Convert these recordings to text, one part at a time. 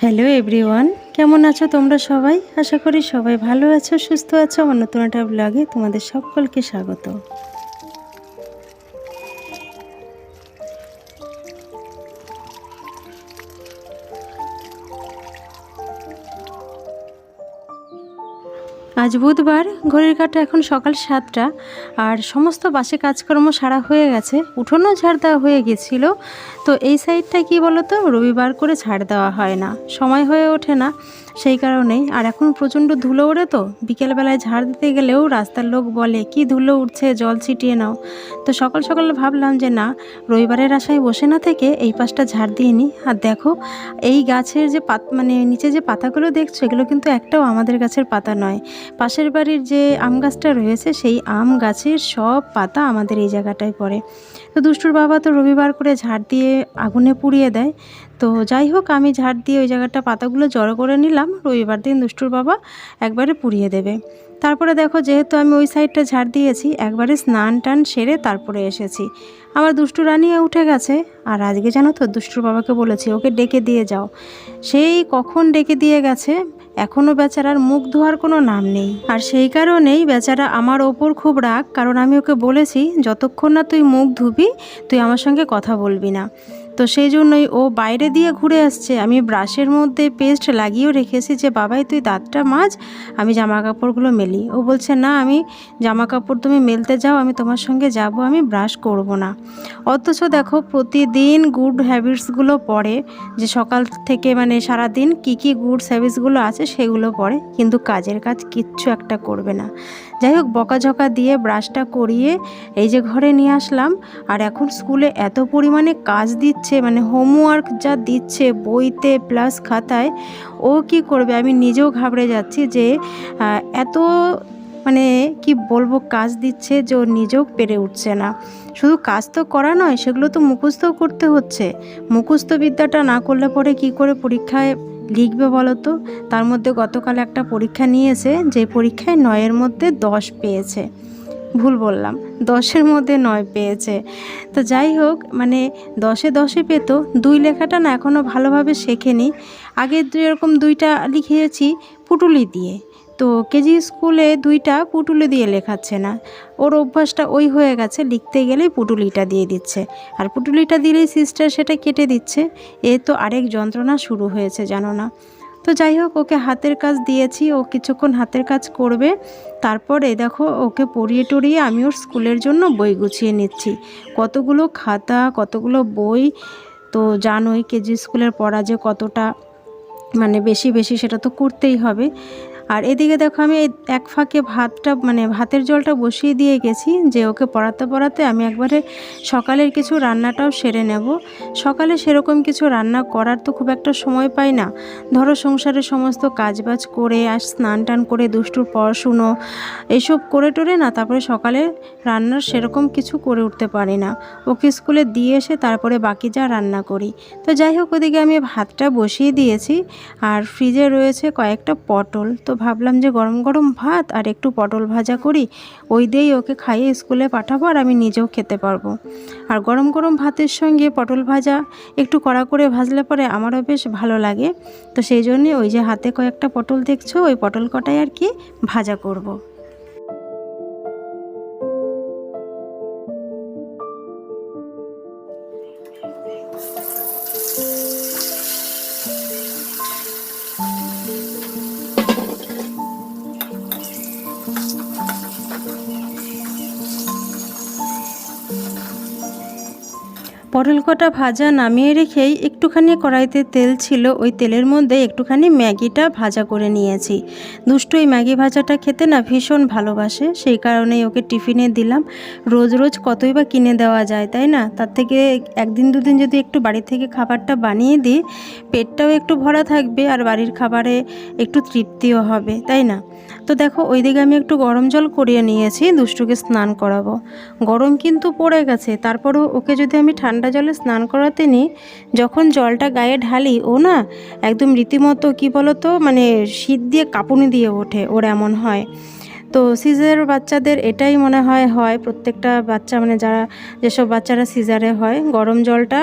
Hello everyone কেমন আছো তোমরা সবাই? আশা করি সবাই ভালো আছো, সুস্থ আছো। আমার নতুন একটা ব্লগে তোমাদের সকলকে স্বাগত। আজ বুধবার, ঘড়ির কাটা এখন সকাল সাতটা, আর সমস্ত বাসে কাজকর্ম সারা হয়ে গেছে, উঠোনও ঝাড় দেওয়া হয়ে গেছিল। তো এই সাইডটা কি বলতো? রবিবার করে ছাড় দেওয়া হয় না, সময় হয়ে ওঠে না। সেই কারণেই। আর এখন প্রচণ্ড ধুলো ওড়ে তো। বিকেলবেলায় ঝাড় দিতে গেলেও রাস্তার লোক বলে, কি ধুলো উঠছে জল ছিটিয়ে নাও। তো সকাল সকাল ভাবলাম যে, না, রবিবারের আশায় বসে না থেকে এই পাশটা ঝাড় দিয়ে নিই। আর দেখো, এই গাছের যে পাত মানে নিচে যে পাতাগুলো দেখছ, এগুলো কিন্তু একটাও আমাদের গাছের পাতা নয়। পাশের বাড়ির যে আম গাছটা রয়েছে, সেই আম গাছের সব পাতা আমাদের এই জায়গাটায় পড়ে। তো দুষ্টুর বাবা তো রবিবার করে ঝাড় দিয়ে আগুনে পুড়িয়ে দেয়। তো যাই হোক, আমি ঝাড় দিয়ে ওই জায়গাটা পাতাগুলো জড়ো করে নিলাম। রবিবার দিন দুষ্টুর বাবা একবারে পুড়িয়ে দেবে। তারপরে দেখো, যেহেতু আমি ওই সাইডটা ঝাড় দিয়েছি, একবারে স্নান টান সেরে তারপরে এসেছি। আমার দুষ্টু রানিয়া উঠে গেছে, আর আজকে জানো তো দুষ্টুর বাবাকে বলেছি, ওকে ডেকে দিয়ে যাও। সেই কখন ডেকে দিয়ে গেছে এখনও বেচারার মুখ ধোয়ার কোনো নাম নেই। আর সেই কারণেই বেচারা আমার ওপর খুব রাগ, কারণ আমি ওকে বলেছি, যতক্ষণ না তুই মুখ ধুবি, তুই আমার সঙ্গে কথা বলবি না। তো সেই জন্যই ও বাইরে দিয়ে ঘুরে আসছে। আমি ব্রাশের মধ্যে পেস্ট লাগিয়েও রেখেছি যে, বাবাই, তুই দাঁতটা মাছ আমি জামা কাপড়গুলো মেলি। ও বলছে, না, আমি জামা কাপড় তুমি মেলতে যাও, আমি তোমার সঙ্গে যাব, আমি ব্রাশ করব না। অথচ দেখো, প্রতিদিন গুড হ্যাবিটসগুলো পড়ে, যে সকাল থেকে মানে সারা দিন কী কী গুড হ্যাবিটসগুলো আছে সেগুলো পড়ে, কিন্তু কাজের কাজ কিচ্ছু একটা করবে না। যাই হোক, বকাঝকা দিয়ে ব্রাশটা করিয়ে এই যে ঘরে নিয়ে আসলাম, আর এখন স্কুলে এত পরিমাণে কাজ দিচ্ছে মানে হোমওয়ার্ক যা দিচ্ছে বইতে প্লাস খাতায়, ও কি করবে? আমি নিজেও ঘাবড়ে যাচ্ছি যে এত মানে কি বলব, কাজ দিচ্ছে যে ও নিজেও পেরে উঠছে না। শুধু কাজ তো করা নয়, সেগুলো তো মুখস্থও করতে হচ্ছে। মুখস্থ বিদ্যাটা না করলে পরে কি করে পরীক্ষায় লিখবে বলো তো? তার মধ্যে গতকাল একটা পরীক্ষা নিয়েছে, যে পরীক্ষায় নয়ের মধ্যে দশ পেয়েছে। ভুল বললাম। দশের মধ্যে নয় পেয়েছে। তো যাই হোক মানে দশে দশে পেত, দুই লেখাটা না এখনও ভালোভাবে শেখেনি। আগে এরকম দুইটা লিখিয়েছি পুটুলি দিয়ে। তো কেজি স্কুলে দুইটা পুটুলি দিয়ে লেখাচ্ছে না। ওর অভ্যাসটা ওই হয়ে গেছে, লিখতে গেলেই পুটুলিটা দিয়ে দিচ্ছে। আর পুটুলিটা দিলেই সিস্টার সেটা কেটে দিচ্ছে। এ তো আরেক যন্ত্রণা শুরু হয়েছে, জানো না। তো যাই হোক, ওকে হাতের কাজ দিয়েছি, ও কিছুক্ষণ হাতের কাজ করবে। তারপরে দেখো, ওকে পড়িয়ে টড়িয়ে আমি ওর স্কুলের জন্য বই গুছিয়ে নিচ্ছি। কতগুলো খাতা, কতগুলো বই, তো জানোই কেজি স্কুলের পড়া যে কতটা মানে বেশি বেশি সেটা তো করতেই হবে। আর এদিকে দেখো আমি এক ফাঁকে ভাতটা মানে ভাতের জলটা বসিয়ে দিয়ে গেছি যে ওকে পড়াতে পড়াতে আমি একবারে সকালের কিছু রান্নাটাও সেরে নেব। সকালে সেরকম কিছু রান্না করার তো খুব একটা সময় পাই না। ধরো সংসারের সমস্ত কাজবাজ করে আর স্নান টান করে দুষ্টুর পড়াশুনো এসব করে টোরে না, তারপরে সকালে রান্নার সেরকম কিছু করে উঠতে পারি না। ওকে স্কুলে দিয়ে এসে তারপরে বাকি যা রান্না করি। তো যাই হোক, ওদিকে আমি ভাতটা বসিয়ে দিয়েছি। আর ফ্রিজে রয়েছে কয়েকটা পটল। তো ভাবলাম যে গরম গরম ভাত আর একটু পটল ভাজা করি, ওই দিয়েই ওকে খাইয়ে স্কুলে পাঠাবো আর আমি নিজেও খেতে পারব আর গরম গরম ভাতের সঙ্গে পটল ভাজা, একটু কড়া করে ভাজলে পরে আমারও বেশ ভালো লাগে তো সেই জন্যে ওই যে হাতে কয়েকটা পটল দেখছ, ওই পটল কটাই আর কি ভাজা করব। পটল কটা ভাজা নামিয়ে রেখেই একটুখানি কড়াইতে তেল ছিল, ওই তেলের মধ্যে একটুখানি ম্যাগিটা ভাজা করে নিয়েছি। দুষ্টু এই ম্যাগি ভাজাটা খেতে না ভীষণ ভালোবাসে, সেই কারণেই ওকে টিফিনে দিলাম। রোজ রোজ কতই বা কিনে দেওয়া যায়, তাই না? তার থেকে একদিন দুদিন যদি একটু বাড়ি থেকে খাবারটা বানিয়ে দিই, পেটটাও একটু ভরা থাকবে আর বাড়ির খাবারে একটু তৃপ্তিও হবে, তাই না? তো দেখো, ওইদিকে আমি একটু গরম জল করিয়ে নিয়েছি, দুষ্টুকে স্নান করাবো। গরম কিন্তু পড়ে গেছে, তারপরও ওকে যদি আমি ঠান্ডা জলে স্নান করাতে নিই, যখন জলটা গায়ে ঢালি, ও না একদম রীতিমতো, কী বলতো মানে শীত দিয়ে কাঁপুনি দিয়ে ওঠে, ওর এমন হয়। তো সিজার বাচ্চাদের এটাই মনে হয় হয় প্রত্যেকটা বাচ্চা মানে যারা, যেসব বাচ্চারা সিজারে হয়, গরম জলটা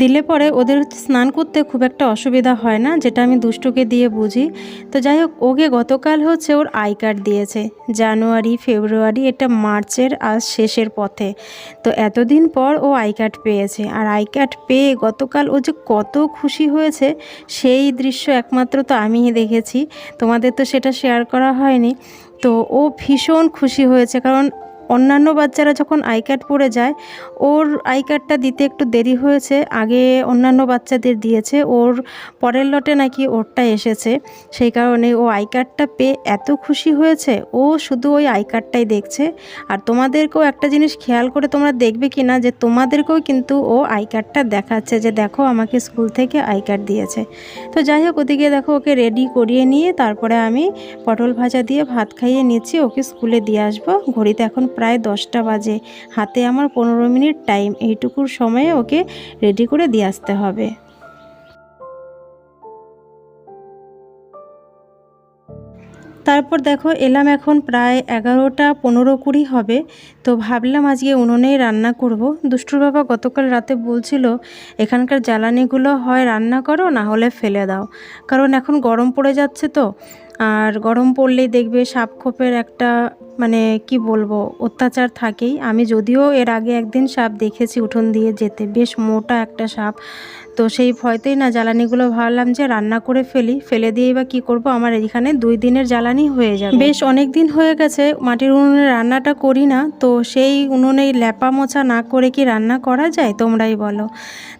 দিলে পরে ওদের স্নান করতে খুব একটা অসুবিধা হয় না, যেটা আমি দুষ্টুকে দিয়ে বুঝি। তো যাই হোক, ওকে গতকাল হচ্ছে ওর আই কার্ড দিয়েছে, জানুয়ারি, ফেব্রুয়ারি, এটা মার্চের আজ শেষের পথে। তো এতদিন পর ও আই কার্ড পেয়েছে, আর আই কার্ড পেয়ে গতকাল ও যে কত খুশি হয়েছে, সেই দৃশ্য একমাত্র তো আমিই দেখেছি। তোমাদের তো সেটা শেয়ার করা হয়নি। তো ও ভীষণ খুশি হয়েছে, কারণ অন্যান্য বাচ্চারা যখন আই কার্ড পড়ে যায়, ওর আই কার্ডটা দিতে একটু দেরি হয়েছে। আগে অন্যান্য বাচ্চাদের দিয়েছে, ওর পরের লটে নাকি ওরটা এসেছে। সেই কারণে ও আই কার্ডটা পেয়ে এত খুশি হয়েছে। ও শুধু ওই আই কার্ডটাই দেখছে। আর তোমাদেরকেও একটা জিনিস খেয়াল করে তোমরা দেখবে কি না, যে তোমাদেরকেও কিন্তু ও আই কার্ডটা দেখাচ্ছে, যে দেখো আমাকে স্কুল থেকে আই কার্ড দিয়েছে। তো যাই হোক, ওদিকে দেখো ওকে রেডি করিয়ে নিয়ে তারপরে আমি পটল ভাজা দিয়ে ভাত খাইয়ে নিচ্ছি, ওকে স্কুলে দিয়ে আসব। ঘড়িতে এখন প্রায় দশটা বাজে। হাতে আমার পনেরো মিনিট টাইম। এইটুকুর সময়ে ওকে রেডি করে দিয়ে আসতে হবে। তারপর দেখো, এলাম এখন প্রায় এগারোটা পনেরো কুড়ি হবে। তো ভাবলাম আজকে উনুনেই রান্না করব। দুষ্টুর বাবা গতকাল রাতে বলছিল, এখানকার জ্বালানিগুলো হয় রান্না করো, না হলে ফেলে দাও। কারণ এখন গরম পড়ে যাচ্ছে তো। আর গরম পড়লেই দেখবে সাপ খোপের একটা মানে কি বলব, অত্যাচার থাকেই। আমি যদিও এর আগে একদিন সাপ দেখেছি উঠোন দিয়ে যেতে, বেশ মোটা একটা সাপ। তো সেই ভয়তেই না জ্বালানিগুলো ভাবলাম যে রান্না করে ফেলি, ফেলে দিয়েই বা কী করব, আমার এখানে দুই দিনের জ্বালানি হয়ে যাবে। বেশ অনেক দিন হয়ে গেছে, মাটির উনুনে রান্নাটা করি না, তো সেই উনুনেই ল্যাপা মোছা না করে কি রান্না করা যায়, তোমরাই বলো।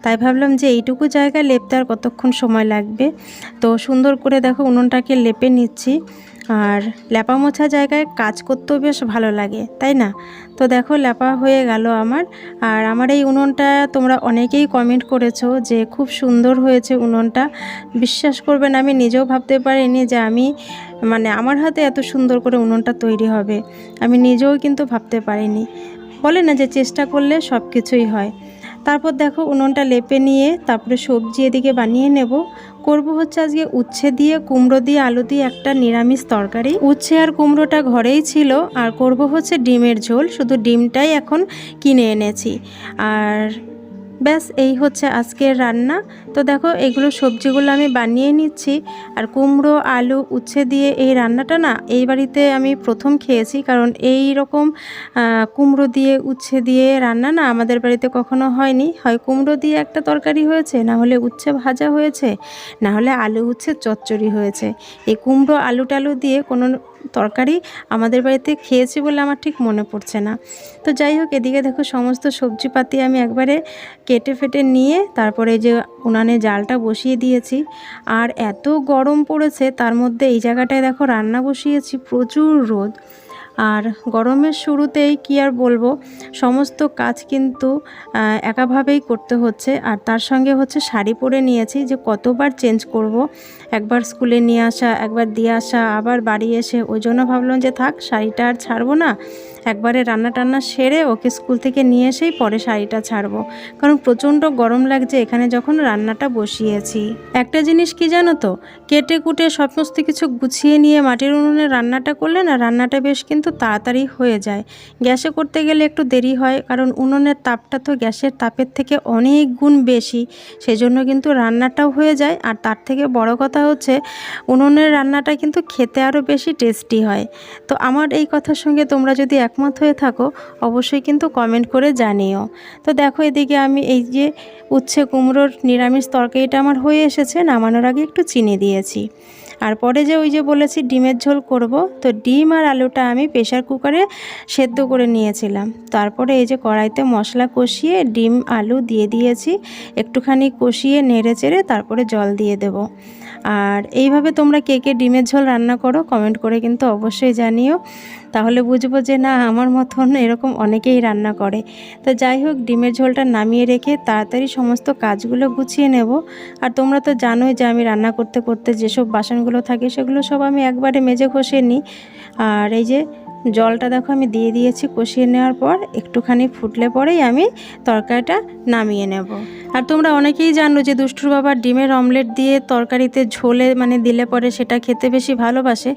তাই ভাবলাম যে এইটুকু জায়গায় লেপতে আর কতক্ষণ সময় লাগবে? তো সুন্দর করে দেখো উনুনটাকে লেপে নিচ্ছি। আর ল্যাপা মোছা জায়গায় কাজ করতেও বেশ ভালো লাগে, তাই না? তো দেখো ল্যাপা হয়ে গেল আমার। আর আমার এই উনুনটা তোমরা অনেকেই কমেন্ট করেছ যে খুব সুন্দর হয়েছে উনুনটা। বিশ্বাস করবেন আমি নিজেও ভাবতে পারিনি যে আমি মানে আমার হাতে এত সুন্দর করে উনুনটা তৈরি হবে। আমি নিজেও কিন্তু ভাবতে পারিনি। বলে না যে চেষ্টা করলে সব কিছুই হয়। তারপর দেখো উনুনটা লেপে নিয়ে তারপরে সবজি এদিকে বানিয়ে নেব। করব হচ্ছে আজকে উচ্ছে দিয়ে, কুমড়ো দিয়ে, আলু দিয়ে একটা নিরামিষ তরকারি। উচ্ছে আর কুমড়োটা ঘরেই ছিল, আর করব হচ্ছে ডিমের ঝোল। শুধু ডিমটাই এখন কিনে এনেছি। আর ব্যাস, এই হচ্ছে আজকের রান্না। তো দেখো, এগুলো সবজিগুলো আমি বানিয়ে নিচ্ছি। আর কুমড়ো, আলু, উচ্ছে দিয়ে এই রান্নাটা না, এই বাড়িতে আমি প্রথম খেয়েছি। কারণ এই রকম কুমড়ো দিয়ে, উচ্ছে দিয়ে রান্না না আমাদের বাড়িতে কখনো হয়নি। হয় কুমড়ো দিয়ে একটা তরকারি হয়েছে, না হলে উচ্ছে ভাজা হয়েছে, না হলে আলু উচ্ছে চচ্চড়ি হয়েছে। এই কুমড়ো আলু টালু দিয়ে কোনো তরকারি আমাদের বাড়িতে খেয়েছি বলে আমার ঠিক মনে পড়ছে না। তো যাই হোক, এদিকে দেখো সমস্ত সবজিপাতি আমি একবারে কেটে ফেটে নিয়ে তারপরে যে উনানে জালটা বসিয়ে দিয়েছি। আর এত গরম পড়েছে, তার মধ্যে এই জায়গাটায় দেখো রান্না বসিয়েছি, প্রচুর রোদ। আর গরমের শুরুতেই কি আর বলব, সমস্ত কাজ কিন্তু একাভাবেই করতে হচ্ছে। আর তার সঙ্গে হচ্ছে শাড়ি পরে নিয়েছি যে কতবার চেঞ্জ করব একবার স্কুলে নিয়ে আসা, একবার দিয়ে আসা, আবার বাড়ি এসে। ওই জন্য ভাবলাম যে থাক, শাড়িটা আর ছাড়বো না। একবারে রান্না টান্না সেরে ওকে স্কুল থেকে নিয়ে এসেই পরে শাড়িটা ছাড়বো। কারণ প্রচণ্ড গরম লাগছে, এখানে যখন রান্নাটা বসিয়েছি। একটা জিনিস কি জানো তো? কেটে কুটে সমস্ত কিছু গুছিয়ে নিয়ে মাটির উনুনে রান্নাটা করলে না, রান্নাটা বেশ কিন্তু তাড়াতাড়ি হয়ে যায়। গ্যাসে করতে গেলে একটু দেরি হয়, কারণ উনুনের তাপটা তো গ্যাসের তাপের থেকে অনেক গুণ বেশি। সেজন্য কিন্তু রান্নাটাও হয়ে যায়। আর তার থেকে বড় কথা হচ্ছে উনুনের রান্নাটা কিন্তু খেতে আরও বেশি টেস্টি হয়। তো আমার এই কথার সঙ্গে তোমরা যদি একমত হয়ে থাকো, অবশ্যই কিন্তু কমেন্ট করে জানিও। তো দেখো এদিকে আমি এই যে উচ্ছে কুমড়োর নিরামিষ তরকারিটা আমার হয়ে এসেছে, নামানোর আগে একটু চিনি দিয়েছি। আর পরে যে ওই যে বলেছি ডিমের ঝোল করব, তো ডিম আর আলুটা আমি প্রেশার কুকারে সেদ্ধ করে নিয়েছিলাম। তারপরে এই যে কড়াইতে মশলা কষিয়ে ডিম, আলু দিয়ে দিয়েছি, একটুখানি কষিয়ে নেড়ে চেড়ে তারপরে জল দিয়ে দেব। আর এইভাবে তোমরা কে কে ডিমের ঝোল রান্না করো কমেন্ট করে কিন্তু অবশ্যই জানিও। তাহলে বুঝব যে না, আমার মতন এরকম অনেকেই রান্না করে। তো যাই হোক, ডিমের ঝোলটা নামিয়ে রেখে তাড়াতাড়ি সমস্ত কাজগুলো গুছিয়ে নেব। আর তোমরা তো জানোই যে আমি রান্না করতে করতে যেসব বাসনগুলো থাকে, সেগুলো সব আমি একবারে মেজে ঘষে নিই। আর এই যে জলটা দেখো আমি দিয়ে দিয়েছি, কষিয়ে নেওয়ার পর একটুখানি ফুটলে পরেই আমি তরকারিটা নামিয়ে নেব। আর তোমরা অনেকেই জানো যে দুষ্টুর বাবার ডিমের অমলেট দিয়ে তরকারিতে ঝোলে মানে দিলে পরে সেটা খেতে বেশি ভালোবাসে।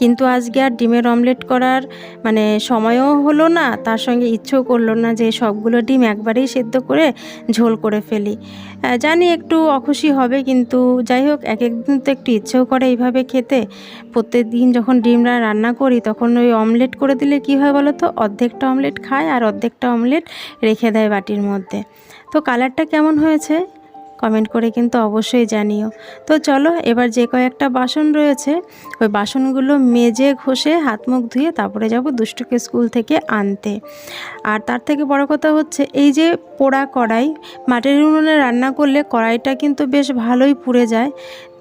কিন্তু আজকে আর ডিমের অমলেট করার মানে সময়ও হলো না, তার সঙ্গে ইচ্ছেও করল না যে সবগুলো ডিম একবারেই সেদ্ধ করে ঝোল করে ফেলি। জানি একটু অখুশি হবে কিন্তু যাই হোক, এক একদিন তো একটু ইচ্ছেও করে এইভাবে খেতে। প্রত্যেক দিন যখন ডিমরা রান্না করি তখন ওই অমলেট করে দিলে কি হয় বলো তো? অর্ধেকটা অমলেট খায় আর অর্ধেকটা অমলেট রেখে দেয় বাটির মধ্যে। তো কালারটা কেমন হয়েছে কমেন্ট করে কিন্তু অবশ্যই জানিও। তো চলো, এবার যে কয়েকটা বাসন রয়েছে, ওই বাসনগুলো মেজে ঘষে হাত মুখ ধুয়ে তারপরে যাব দুষ্টুকে স্কুল থেকে আনতে। আর তার থেকে বড় কথা হচ্ছে, এই যে পোড়া কড়াই, মাটির উনুনে রান্না করলে কড়াইটা কিন্তু বেশ ভালোই পুড়ে যায়।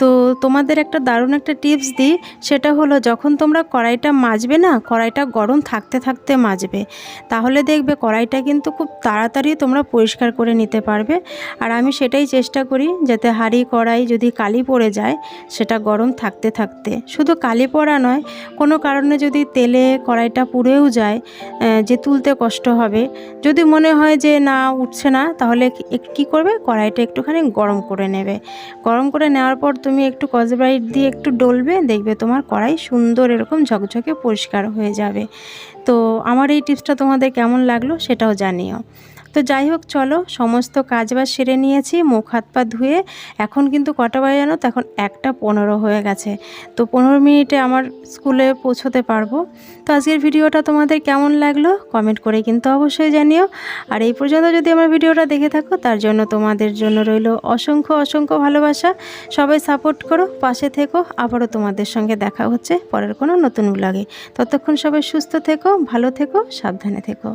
তো তোমাদের একটা দারুণ একটা টিপস দিই, সেটা হলো যখন তোমরা কড়াইটা মাজবে না, কড়াইটা গরম থাকতে থাকতে মাজবে। তাহলে দেখবে কড়াইটা কিন্তু খুব তাড়াতাড়ি তোমরা পরিষ্কার করে নিতে পারবে। আর আমি সেটাই চেষ্টা করি যাতে হাঁড়ি কড়াই যদি কালি পড়ে যায়, সেটা গরম থাকতে থাকতে। শুধু কালি পড়া নয়, কোনো কারণে যদি তেলে কড়াইটা পুড়েও যায় যে তুলতে কষ্ট হবে, যদি মনে হয় যে না উঠছে না, তাহলে কি- করবে? কড়াইটা একটুখানি গরম করে নেবে। গরম করে নেওয়ার পর একটু কসব্রাইট দিয়ে একটু ডলবে, দেখবে তোমার কড়াই সুন্দর এরকম ঝকঝকে পরিষ্কার হয়ে যাবে। তো আমার এই টিপসটা তোমাদের কেমন লাগল সেটাও জানিও। তো যাই হোক, চলো, সমস্ত কাজ বাজ সেরে নিয়েছি, মুখ হাত পা ধুয়ে। এখন কিন্তু কটা বাজে জানো তো? এখন একটা পনেরো হয়ে গেছে। তো পনেরো মিনিটে আমার স্কুলে পৌঁছতে পারব। তো আজকের ভিডিওটা তোমাদের কেমন লাগল? কমেন্ট করে কিন্তু অবশ্যই জানিও। আর এই পর্যন্ত যদি আমার ভিডিওটা দেখে থাকো, তার জন্য তোমাদের জন্য রইল অসংখ্য অসংখ্য ভালোবাসা। সবাই সাপোর্ট করো, পাশে থেকো। আবারও তোমাদের সঙ্গে দেখা হচ্ছে পরের কোনো নতুন ব্লগে ততক্ষণ সবাই সুস্থ থেকো, ভালো থেকো, সাবধানে থেকো।